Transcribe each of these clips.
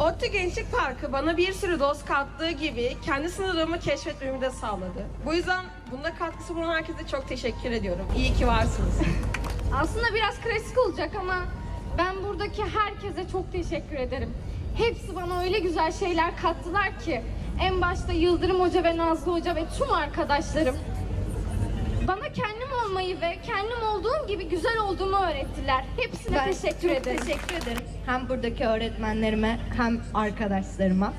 ODTÜ Gençlik Parkı bana bir sürü dost kattığı gibi kendi sınırlarımı keşfetmemi de sağladı. Bu yüzden bunda katkısı bulunan herkese çok teşekkür ediyorum. İyi ki varsınız. Aslında biraz klasik olacak ama ben buradaki herkese çok teşekkür ederim. Hepsi bana öyle güzel şeyler kattılar ki. En başta Yıldırım Hoca ve Nazlı Hoca ve tüm arkadaşlarım. Bana kendim olmayı ve kendim olduğum gibi güzel olduğumu öğrettiler. Hepsine Ben teşekkür çok ederim. teşekkür ederim. Hem buradaki öğretmenlerime hem arkadaşlarıma.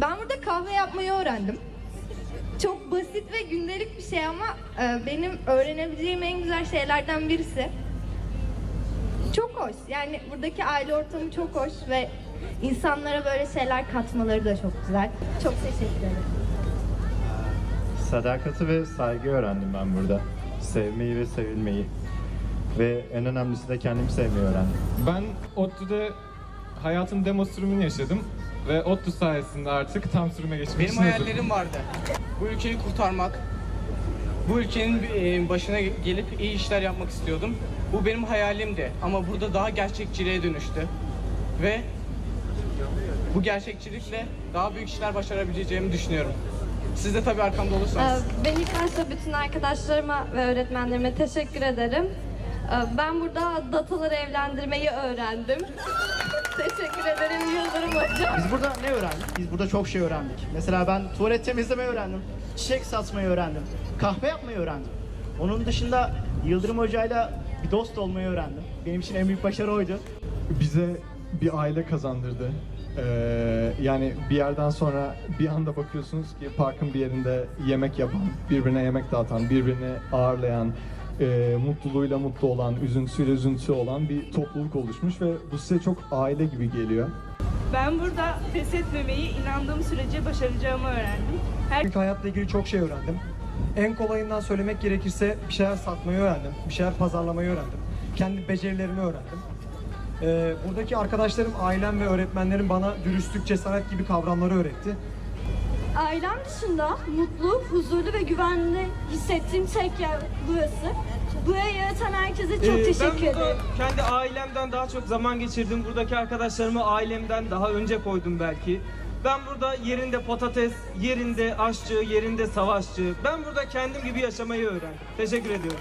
Ben burada kahve yapmayı öğrendim. Çok basit ve gündelik bir şey ama e, benim öğrenebileceğim en güzel şeylerden birisi. Çok hoş. Yani buradaki aile ortamı çok hoş ve insanlara böyle şeyler katmaları da çok güzel. Çok teşekkür ederim. Sadakati ve saygı öğrendim ben burada. Sevmeyi ve sevilmeyi. Ve en önemlisi de kendimi sevmeyi öğrendim. Ben ODTÜ'de hayatın demo sürümünü yaşadım ve ODTÜ sayesinde artık tam sürüme geçmek Benim için hazırım. hayallerim vardı. Bu ülkeyi kurtarmak. Bu ülkenin e, başına gelip iyi işler yapmak istiyordum. Bu benim hayalimdi ama burada daha gerçekçiliğe dönüştü. Ve bu gerçekçilikle daha büyük işler başarabileceğimi düşünüyorum. Siz de tabii arkamda olursanız. Ee, Ben ilk başta bütün arkadaşlarıma ve öğretmenlerime teşekkür ederim. Ee, Ben burada dataları evlendirmeyi öğrendim. teşekkür ederim Yıldırım Hocam. Biz burada ne öğrendik? Biz burada çok şey öğrendik. Mesela ben tuvalet temizlemeyi öğrendim. Çiçek satmayı öğrendim. Kahve yapmayı öğrendim. Onun dışında Yıldırım Hoca'yla bir dost olmayı öğrendim. Benim için en büyük başarı oydu. Bize bir aile kazandırdı. Ee, yani bir yerden sonra bir anda bakıyorsunuz ki parkın bir yerinde yemek yapan, birbirine yemek dağıtan, birbirini ağırlayan, e, mutluluğuyla mutlu olan, üzüntüsüyle üzüntüsü olan bir topluluk oluşmuş ve bu size çok aile gibi geliyor. Ben burada pes etmemeyi inandığım sürece başaracağımı öğrendim. Her Çünkü hayatla ilgili çok şey öğrendim. En kolayından söylemek gerekirse bir şeyler satmayı öğrendim. Bir şeyler pazarlamayı öğrendim. Kendi becerilerimi öğrendim. Ee, buradaki arkadaşlarım, ailem ve öğretmenlerim bana dürüstlük, cesaret gibi kavramları öğretti. Ailem dışında mutlu, huzurlu ve güvenli hissettiğim tek yer burası. Buraya yaratan herkese çok Ee, teşekkür ben burada ederim. kendi ailemden daha çok zaman geçirdim. Buradaki arkadaşlarımı ailemden daha önce koydum belki. Ben burada yerinde patates, yerinde aşçı, yerinde savaşçı. Ben burada kendim gibi yaşamayı öğrendim. Teşekkür ediyorum.